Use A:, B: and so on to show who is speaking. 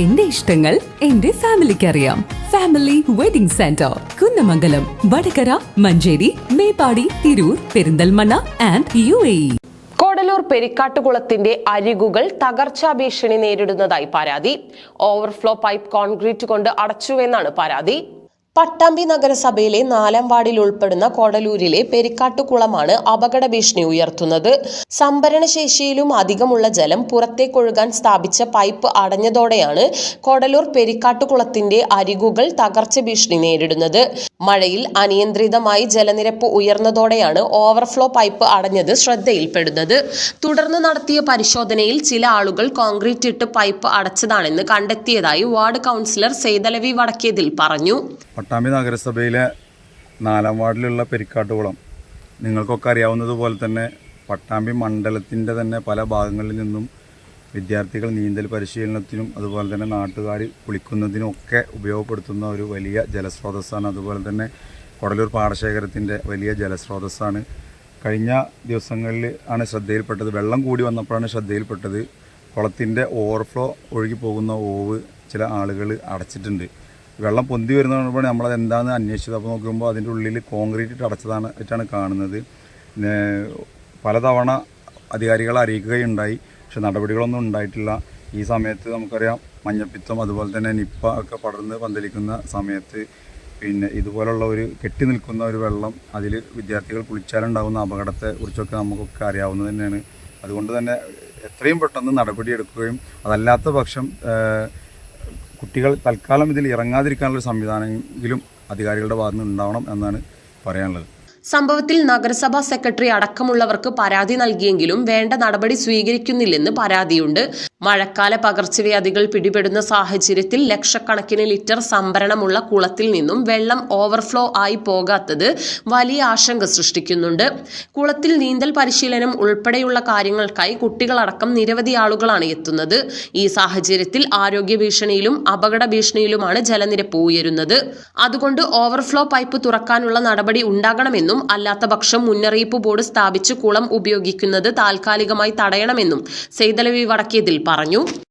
A: എന്റെ ഇഷ്ടങ്ങൾ എന്റെ ഫാമിലിക്ക് അറിയാം family wedding centre Kunnamangalam Vadakara Manjeri Meppadi Tirur Perinthalmanna and U A
B: Kodalur പെരിക്കാട്ടുകുളത്തിന്റെ അരികുകൾ തകർച്ചാ ഭീഷണി നേരിടുന്നതായി പരാതി. ഓവർഫ്ലോ പൈപ്പ് കോൺക്രീറ്റ് കൊണ്ട് അടച്ചുവെന്നാണ് പരാതി. പട്ടാമ്പി നഗരസഭയിലെ നാലാം വാർഡിൽ ഉൾപ്പെടുന്ന കോടലൂരിലെ പെരിക്കാട്ടുകുളമാണ് അപകട ഭീഷണി ഉയർത്തുന്നത്. സംഭരണശേഷിയിലും അധികമുള്ള ജലം പുറത്തേക്കൊഴുകാൻ സ്ഥാപിച്ച പൈപ്പ് അടഞ്ഞതോടെയാണ് കോടലൂർ പെരിക്കാട്ടുകുളത്തിന്റെ അരികുകൾ തകർച്ച ഭീഷണി നേരിടുന്നത്. മഴയിൽ അനിയന്ത്രിതമായി ജലനിരപ്പ് ഉയർന്നതോടെയാണ് ഓവർഫ്ലോ പൈപ്പ് അടഞ്ഞത് ശ്രദ്ധയിൽപ്പെടുന്നത്. തുടർന്ന് നടത്തിയ പരിശോധനയിൽ ചില ആളുകൾ കോൺക്രീറ്റ് ഇട്ട് പൈപ്പ് അടച്ചതാണെന്ന് കണ്ടെത്തിയതായി വാർഡ് കൗൺസിലർ സെയ്തലവി വടക്കേതിൽ പറഞ്ഞു.
C: പട്ടാമ്പി നഗരസഭയിലെ നാലാം വാർഡിലുള്ള പെരിക്കാട്ടുകുളം. നിങ്ങൾക്കൊക്കെ അറിയാവുന്നതുപോലെ തന്നെ പട്ടാമ്പി മണ്ഡലത്തിന്റെ തന്നെ പല ഭാഗങ്ങളിൽ നിന്നും വിദ്യാർത്ഥികൾ നീന്തൽ പരിശീലനത്തിനും അതുപോലെ തന്നെ നാട്ടുകാർ കുളിക്കുന്നതിനും ഒക്കെ ഉപയോഗപ്പെടുത്തുന്ന ഒരു വലിയ ജലസ്രോതസ്സാണ്. അതുപോലെ തന്നെ കൊടലൂർ പാടശേഖരത്തിന്റെ വലിയ ജലസ്രോതസ്സാണ്. കഴിഞ്ഞ ദിവസങ്ങളിൽ ആണ് ശ്രദ്ധയിൽപ്പെട്ടത്. വെള്ളം കൂടി വന്നപ്പോഴാണ് ശ്രദ്ധയിൽപ്പെട്ടത്. കുളത്തിന്റെ ഓവർഫ്ലോ ഒഴുകി പോകുന്ന ഓവ് ചില ആളുകൾ അടച്ചിട്ടുണ്ട്. വെള്ളം പൊന്തി വരുന്നതോടൊപ്പം നമ്മളത് എന്താണെന്ന് അന്വേഷിച്ചത്. അപ്പോൾ നോക്കുമ്പോൾ അതിന്റെ ഉള്ളിൽ കോൺക്രീറ്റ് ഇട്ട് അടച്ചതാണ് ആയിട്ടാണ് കാണുന്നത്. പലതവണ അധികാരികളെ അറിയിക്കുകയുണ്ടായി. പക്ഷെ നടപടികളൊന്നും ഉണ്ടായിട്ടില്ല. ഈ സമയത്ത് നമുക്കറിയാം മഞ്ഞപ്പിത്തം അതുപോലെ തന്നെ നിപ്പ ഒക്കെ പടർന്ന് പന്തലിക്കുന്ന സമയത്ത് പിന്നെ ഇതുപോലുള്ള ഒരു കെട്ടി നിൽക്കുന്ന ഒരു വെള്ളം അതിൽ വിദ്യാർത്ഥികൾ കുളിച്ചാലുണ്ടാകുന്ന അപകടത്തെ കുറിച്ചൊക്കെ നമുക്കൊക്കെ അറിയാവുന്നത് തന്നെയാണ്. അതുകൊണ്ട് തന്നെ എത്രയും പെട്ടെന്ന് നടപടിയെടുക്കുകയും അതല്ലാത്ത പക്ഷം കുട്ടികൾ തൽക്കാലം ഇതിൽ ഇറങ്ങാതിരിക്കാനുള്ള സംവിധാനമെങ്കിലും അധികാരികളുടെ ഭാഗത്തുനിന്ന് ഉണ്ടാവണം എന്നാണ് പറയാനുള്ളത്.
B: സംഭവത്തിൽ നഗരസഭാ സെക്രട്ടറി അടക്കമുള്ളവർക്ക് പരാതി നൽകിയെങ്കിലും വേണ്ട നടപടി സ്വീകരിക്കുന്നില്ലെന്ന് പരാതിയുണ്ട്. മഴക്കാല പകർച്ചവ്യാധികൾ പിടിപെടുന്ന സാഹചര്യത്തിൽ ലക്ഷക്കണക്കിന് ലിറ്റർ സംഭരണമുള്ള കുളത്തിൽ നിന്നും വെള്ളം ഓവർഫ്ലോ ആയി പോകാത്തത് വലിയ ആശങ്ക സൃഷ്ടിക്കുന്നുണ്ട്. കുളത്തിൽ നീന്തൽ പരിശീലനം ഉൾപ്പെടെയുള്ള കാര്യങ്ങൾക്കായി കുട്ടികളടക്കം നിരവധി ആളുകളാണ് എത്തുന്നത്. ഈ സാഹചര്യത്തിൽ ആരോഗ്യ ഭീഷണിയിലും അപകട ഭീഷണിയിലുമാണ് ജലനിരപ്പ് ഉയരുന്നത്. അതുകൊണ്ട് ഓവർഫ്ലോ പൈപ്പ് തുറക്കാനുള്ള നടപടി ഉണ്ടാകണമെന്നും അല്ലാത്ത പക്ഷം മുന്നറിയിപ്പ് ബോർഡ് സ്ഥാപിച്ച് കുളം ഉപയോഗിക്കുന്നത് താൽക്കാലികമായി തടയണമെന്നും സെയ്തലവി വടക്കേതിൽ പറഞ്ഞു.